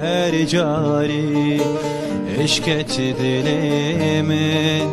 her cari eşket dilimin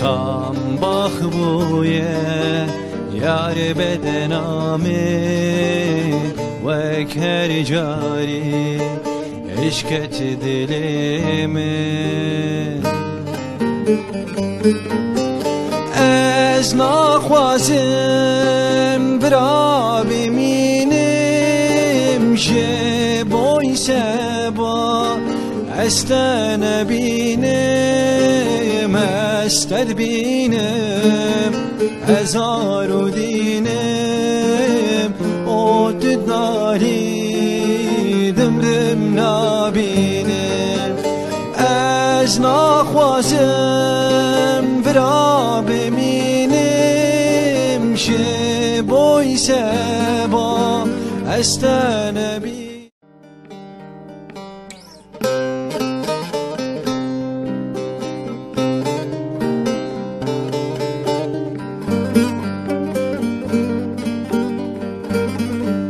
Kam bak bu ye yar beden amin Vek her cari eşket dilimin Ez bimînim ji boy است بینم استد بینم هزار و دینم او دیداری دم دم نبینم از نخوازم برا بمینم شبوی سبا است بینم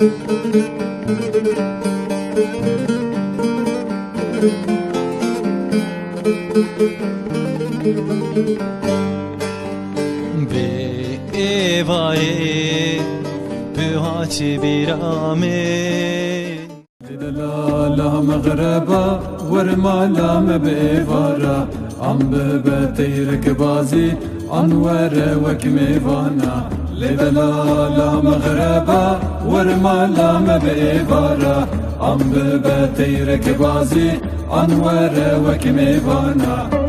nebînim Bevari Bühati bir amin لا مغربا ورما لا مبيفارا عم ببتيرك بازي انور وكميفانا لا لا مغربا ورما لا مبيفارا عم ببتيرك بازي انور وكميفانا